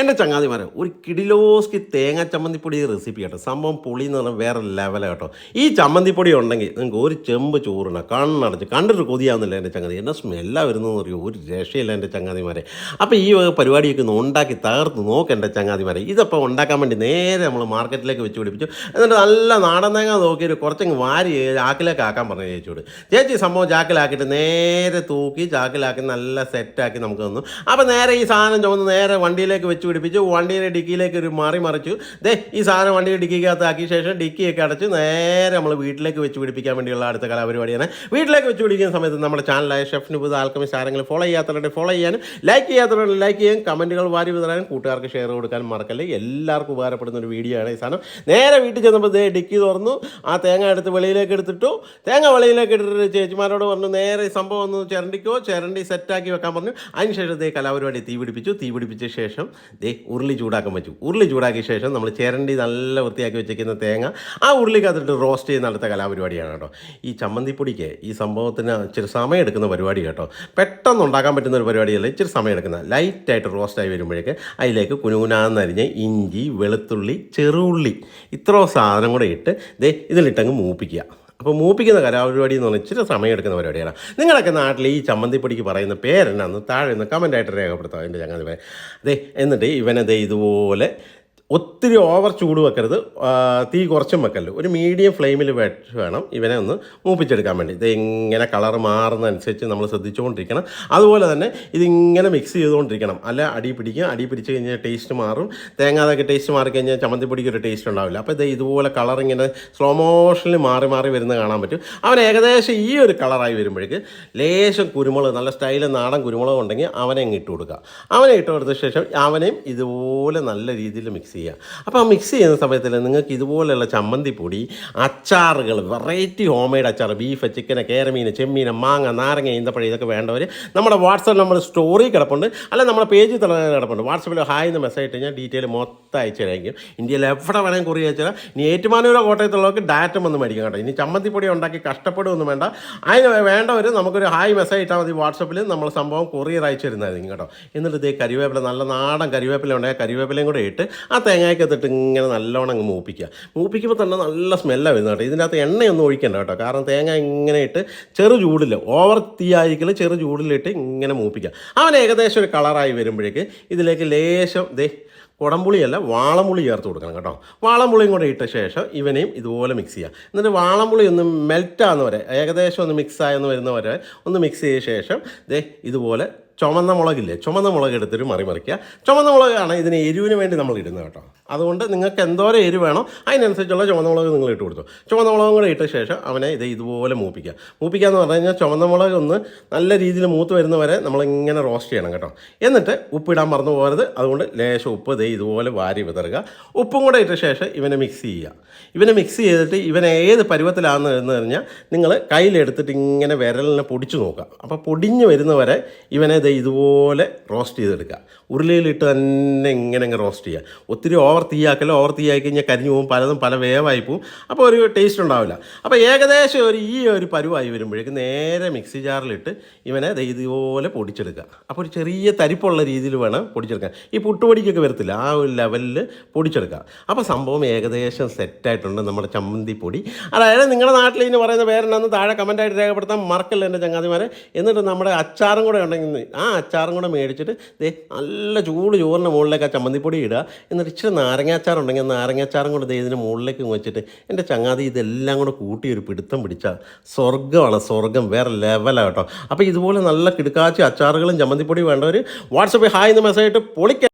എന്റെ ചങ്ങാതിമാരെ ഒരു കിടിലോസ്കി തേങ്ങ ചമ്മന്തിപ്പൊടി റെസിപ്പി കേട്ടോ. സംഭവം പൊളി എന്ന് പറഞ്ഞാൽ വേറെ ലെവലാണ് കേട്ടോ. ഈ ചമ്മന്തിപ്പൊടി ഉണ്ടെങ്കിൽ നിങ്ങൾക്ക് ഒരു ചെമ്പ് ചോറിന കണ്ണടച്ച് കണ്ടിട്ട് കൊതിയാവുന്നില്ല എന്റെ ചങ്ങാതി. എന്നെ സ്മെല്ലാ വരുന്നതെന്ന് അറിയോ? ഒരു രക്ഷയില്ല എന്റെ ചങ്ങാതിമാരെ. അപ്പോൾ ഈ പരിപാടിയൊക്കെ ഒന്ന് ഉണ്ടാക്കി തകർത്ത് നോക്ക് എന്റെ ചങ്ങാതിമാരെ. ഇതപ്പോൾ ഉണ്ടാക്കാൻ വേണ്ടി നേരെ നമ്മൾ മാർക്കറ്റിലേക്ക് വെച്ച് പിടിപ്പിച്ചു. എന്നിട്ട് നല്ല നാടൻ തേങ്ങ നോക്കിയിട്ട് കുറച്ചങ്ങ് വാരി ചാക്കിലേക്ക് ആക്കാൻ പറഞ്ഞു ചേച്ചിയോട്. ചേച്ചി സംഭവം ചാക്കിലാക്കിയിട്ട് നേരെ തൂക്കി ചാക്കിലാക്കി നല്ല സെറ്റാക്കി നമുക്ക് തന്നു. അപ്പോൾ നേരെ ഈ സാധനം ചുമന്ന് നേരെ വണ്ടിയിലേക്ക് വെച്ച് പിടിപ്പിച്ചു വണ്ടിയുടെ ഡിക്കിയിലേക്ക് ഒരു മാറി മറിച്ചു. ദേ ഈ സാധനം വണ്ടി ഡിക്കിക്കകത്ത് ആക്കിയ ശേഷം ഡിക്കിയൊക്കെ അടച്ച് നേരെ നമ്മൾ വീട്ടിലേക്ക് വെച്ച് പിടിപ്പിക്കാൻ വേണ്ടിയുള്ള അടുത്ത കലാപരിപാടിയാണ്. വീട്ടിലേക്ക് വെച്ച് പിടിക്കുന്ന സമയത്ത് നമ്മുടെ ചാനലായ ഷെഫിന് പുതിയ ആൾക്കും ആരെങ്കിലും ഫോളോ ചെയ്യാത്തവരുടെ ഫോളോ ചെയ്യാനും ലൈക്ക് ചെയ്യാത്തവരുടെ ലൈക്ക് ചെയ്യാൻ കമന്റുകൾ വാരി വിതരാനും കൂട്ടുകാർക്ക് ഷെയർ കൊടുക്കാൻ മറക്കല്ലേ. എല്ലാവർക്കും ഉപകാരപ്പെടുന്ന ഒരു വീഡിയോ ആണ് ഈ സാധനം. നേരെ വീട്ടിൽ ചെന്നപ്പോൾ ദേ ഡിക്കി തുറന്നു. ആ തേങ്ങ എടുത്ത് വെളിയിലേക്ക് എടുത്തിട്ടു. തേങ്ങ വെളിയിലേക്ക് ഇട്ടിട്ട് ചേച്ചിമാരോട് പറഞ്ഞു നേരെ സംഭവം ഒന്ന് ചിരണ്ടിക്കോ. ചിരണ്ടി സെറ്റാക്കി വെക്കാൻ പറഞ്ഞു. അതിനുശേഷം ദേ കലാപരിപാടി തീ പിടിപ്പിച്ചു തീ ശേഷം ദേ ഉരുളി ചൂടാക്കാൻ പറ്റും. ഉരുളി ചൂടാക്കിയ ശേഷം നമ്മൾ ചേരണ്ടി നല്ല വൃത്തിയാക്കി വെച്ചിരിക്കുന്ന തേങ്ങ ആ ഉരുളിക്കകത്തിട്ട് റോസ്റ്റ് ചെയ്യുന്ന നടത്ത കലാപരിപാടിയാണ് കേട്ടോ. ഈ ചമ്മന്തിപ്പൊടിക്ക് ഈ സംഭവത്തിന് ഇച്ചിരി സമയം എടുക്കുന്ന പരിപാടി കേട്ടോ. പെട്ടെന്ന് ഉണ്ടാക്കാൻ പറ്റുന്ന ഒരു പരിപാടിയല്ല ഇച്ചിരി സമയം എടുക്കുന്ന. ലൈറ്റായിട്ട് റോസ്റ്റായി വരുമ്പോഴേക്ക് അതിലേക്ക് കുനുകുനാന്നരിഞ്ഞ് ഇഞ്ചി വെളുത്തുള്ളി ചെറുള്ളി ഇത്രയോ സാധനം കൂടെ ഇട്ട് ദേ ഇതിലിട്ടങ്ങ് മൂപ്പിക്കുക. അപ്പോൾ മൂപ്പിക്കുന്ന കലാപരിപാടി എന്ന് പറഞ്ഞാൽ ഇച്ചിരി സമയം എടുക്കുന്ന പരിപാടിയാണ്. നിങ്ങളൊക്കെ നാട്ടിൽ ഈ ചമ്മന്തിപ്പൊടിക്ക് പറയുന്ന പേരെന്നാന്ന് താഴെ നിന്ന് കമന്റായിട്ട് രേഖപ്പെടുത്താം. എന്റെ ചങ്ങാതി പേര് ദേ എന്നിട്ട് ഇവനത് ഇതുപോലെ ഒത്തിരി ഓവർ ചൂട് വെക്കരുത്. തീ കുറച്ചും വെക്കല്ലോ. ഒരു മീഡിയം ഫ്ലെയിമിൽ വെച്ച് വേണം ഇവനെ ഒന്ന് മൂപ്പിച്ചെടുക്കാൻ വേണ്ടി. ഇത് ഇങ്ങനെ കളർ മാറുന്നതനുസരിച്ച് നമ്മൾ ശ്രദ്ധിച്ചുകൊണ്ടിരിക്കണം. അതുപോലെ തന്നെ ഇതിങ്ങനെ മിക്സ് ചെയ്തുകൊണ്ടിരിക്കണം. അല്ല അടി പിടിക്കും. അടി പിടിച്ച് കഴിഞ്ഞാൽ ടേസ്റ്റ് മാറും. തേങ്ങാതൊക്കെ ടേസ്റ്റ് മാറിക്കഴിഞ്ഞാൽ ചമ്മന്തിപ്പൊടിക്ക് ഒരു ടേസ്റ്റ് ഉണ്ടാവില്ല. അപ്പോൾ ഇത് ഇതുപോലെ കളർ ഇങ്ങനെ സ്ലോ മോഷനിൽ മാറി മാറി വരുന്നത് കാണാൻ പറ്റും. അവൻ ഏകദേശം ഈ ഒരു കളറായി വരുമ്പോഴേക്ക് ലേശം കുരുമുളക് നല്ല സ്റ്റൈൽ നാടൻ കുരുമുളക് ഉണ്ടെങ്കിൽ അവനെ ഇട്ട് കൊടുക്കുക. അവനെ ഇട്ട് കൊടുത്ത ശേഷം അവനെയും ഇതുപോലെ നല്ല രീതിയിൽ മിക്സ് ചെയ്യുക അപ്പോൾ ആ മിക്സ് ചെയ്യുന്ന സമയത്തിൽ നിങ്ങൾക്ക് ഇതുപോലെയുള്ള ചമ്മന്തിപ്പൊടി അച്ചാറുകൾ വെറൈറ്റി ഹോം മെയ്ഡ് അച്ചാർ ബീഫ് ചിക്കന് കേരമീൻ ചെമ്മീൻ മാങ്ങ നാരങ്ങ ഈന്തപ്പഴം ഇതൊക്കെ വേണ്ടവർ നമ്മുടെ വാട്സപ്പ് നമ്മൾ സ്റ്റോറി കിടപ്പുണ്ട്. അല്ല നമ്മുടെ പേജിൽ തന്നെ കിടപ്പുണ്ട്. വാട്സപ്പിൽ ഹായ് എന്ന് മെസ്സേജ് ഇട്ട് കഴിഞ്ഞാൽ ഡീറ്റെയിൽ മൊത്തം അയച്ചു തരായിരിക്കും. ഇന്ത്യയിൽ എവിടെ വേണമെങ്കിൽ കുറി അയച്ചാൽ ഇനി ഏറ്റുമാനൂരോ കോട്ടയത്തുള്ളവർക്ക് ഡാറ്റം ഒന്ന് മേടിക്കാം കേട്ടോ. ഇനി ചമ്മന്തിപ്പൊടി ഉണ്ടാക്കി കഷ്ടപ്പെടുമൊന്നും വേണ്ട. അതിന് വേണ്ടവർ നമുക്കൊരു ഹായ് മെസ്സേജ് ഇട്ടാൽ മതി വാട്സപ്പിൽ നമ്മൾ സംഭവം കൊറിയർ അയച്ചു തരുന്നതായിരിക്കും കേട്ടോ. എന്നിട്ട് ഇതേ കരിവേപ്പില നല്ല നാടൻ കരിവേപ്പില ഉണ്ടായ കരിവേപ്പിലയും കൂടെ ഇട്ട് ആ തേങ്ങയ്ക്കകത്തിട്ട് ഇങ്ങനെ നല്ലോണം അങ്ങ് മൂപ്പിക്കുക. മൂപ്പിക്കുമ്പോൾ തന്നെ നല്ല സ്മെല്ലാണ് വരുന്നത് കേട്ടോ. ഇതിന്റെ അകത്ത് എണ്ണയൊന്നും ഒഴിക്കണ്ട കേട്ടോ. കാരണം തേങ്ങ ഇങ്ങനെ ഇട്ട് ചെറു ചൂടിൽ ഓവർ തീയായിരിക്കൽ ചെറു ചൂടിലിട്ട് ഇങ്ങനെ മൂപ്പിക്കുക. അവൻ ഏകദേശം ഒരു കളറായി വരുമ്പോഴേക്ക് ഇതിലേക്ക് ലേശം ദേ കുടംപുളിയല്ല വാളമ്പുളി ചേർത്ത് കൊടുക്കണം കേട്ടോ. വാളമ്പുളിയും കൂടെ ഇട്ട ശേഷം ഇവനെയും ഇതുപോലെ മിക്സ് ചെയ്യുക എന്നിട്ട് വാളമ്പുളി ഒന്ന് മെൽറ്റാകുന്ന വരെ ഏകദേശം ഒന്ന് മിക്സ് ആയെന്ന് വരുന്ന വരെ ഒന്ന് മിക്സ് ചെയ്ത ശേഷം ദേ ഇതുപോലെ ചുമന്ന മുളകില്ലേ ചുമന്ന മുളക് എടുത്തിട്ട് മറി മറിക്കുക. ചുമന്ന മുളകാണ് ഇതിന് എരിവിന് വേണ്ടി നമ്മൾ ഇടുന്നത് കേട്ടോ. അതുകൊണ്ട് നിങ്ങൾക്ക് എന്തോരം എരിവ് വേണോ അതിനനുസരിച്ചുള്ള ചുമന്ന മുളക് നിങ്ങൾ ഇട്ട് കൊടുത്തു. ചുമന്ന മുളകും കൂടെ ഇട്ട ശേഷം അവനെ ഇത് ഇതുപോലെ മൂപ്പിക്കുക. മൂപ്പിക്കുക എന്ന് പറഞ്ഞു കഴിഞ്ഞാൽ ചുമന്ന മുളക് ഒന്ന് നല്ല രീതിയിൽ മൂത്ത് വരുന്നവരെ നമ്മളിങ്ങനെ റോസ്റ്റ് ചെയ്യണം കേട്ടോ. എന്നിട്ട് ഉപ്പിടാൻ മറന്നു പോകരുത്. അതുകൊണ്ട് ലേശം ഉപ്പ് ദേ ഇതുപോലെ വാരി വിതറുക. ഉപ്പും കൂടെ ഇട്ട ശേഷം ഇവനെ മിക്സ് ചെയ്യുക. ഇവനെ മിക്സ് ചെയ്തിട്ട് ഇവനെ ഏത് പരുവത്തിലാണെന്ന് എന്ന് പറഞ്ഞാൽ നിങ്ങൾ കയ്യിലെടുത്തിട്ട് ഇങ്ങനെ വിരലിനെ പൊടിച്ചു നോക്കുക. അപ്പോൾ പൊടിഞ്ഞ് വരുന്നവരെ ഇവനെ ഇത് ഇതുപോലെ റോസ്റ്റ് ചെയ്തെടുക്കുക. ഉരുളിയിലിട്ട് തന്നെ ഇങ്ങനെ അങ്ങ് റോസ്റ്റ് ചെയ്യുക. ഒത്തിരി ഓവർ തീയാക്കലോ ഓവർ തീയാക്കി കഴിഞ്ഞാൽ കരിഞ്ഞു പോകും പലതും പല വേവായി പോവും അപ്പോൾ ഒരു ടേസ്റ്റ് ഉണ്ടാവില്ല. അപ്പോൾ ഏകദേശം ഒരു ഈ ഒരു പരുവായി വരുമ്പോഴേക്ക് നേരെ മിക്സി ജാറിലിട്ട് ഇവനെ ഇതുപോലെ പൊടിച്ചെടുക്കുക. അപ്പോൾ ഒരു ചെറിയ തരിപ്പുള്ള രീതിയിൽ വേണം പൊടിച്ചെടുക്കാൻ. ഈ പുട്ടുപൊടിക്കൊക്കെ വരത്തില്ല. ഒരു ലെവലിൽ പൊടിച്ചെടുക്കുക അപ്പോൾ സംഭവം ഏകദേശം സെറ്റായിട്ടുണ്ട് നമ്മുടെ ചമ്മന്തി പൊടി. അതായത് നിങ്ങളുടെ നാട്ടിൽ ഇനി പറയുന്ന പേരെന്നാന്ന് താഴെ കമന്റായിട്ട് രേഖപ്പെടുത്താൻ മറക്കല്ല എന്റെ ചങ്ങാതിമാരെ. എന്നിട്ട് നമ്മുടെ അച്ചാറും കൂടെ ഉണ്ടെങ്കിൽ ആ അച്ചാറും കൂടെ മേടിച്ചിട്ട് ദേ നല്ല ചൂട് ചോറിന്റെ മുകളിലേക്ക് ആ ചമ്മന്തിപ്പൊടി ഇടുക. എന്നിട്ട് ഇച്ചിരി ആ നാരങ്ങാച്ചാറും കൂടെ ദേ ഇതിന് മുകളിലേക്ക് വെച്ചിട്ട് എന്റെ ചങ്ങാതി ഇതെല്ലാം കൂടെ കൂട്ടി ഒരു പിടുത്തം പിടിച്ചാൽ സ്വർഗമാണ്. സ്വർഗം വേറെ ലെവലാണ് കേട്ടോ. അപ്പോൾ ഇതുപോലെ നല്ല കിടുക്കാച്ചി അച്ചാറുകളും ചമ്മന്തിപ്പൊടി വേണ്ടവർ വാട്സപ്പിൽ ഹായ് എന്ന് മെസ്സേജ് ഇട്ട് പൊളിക്ക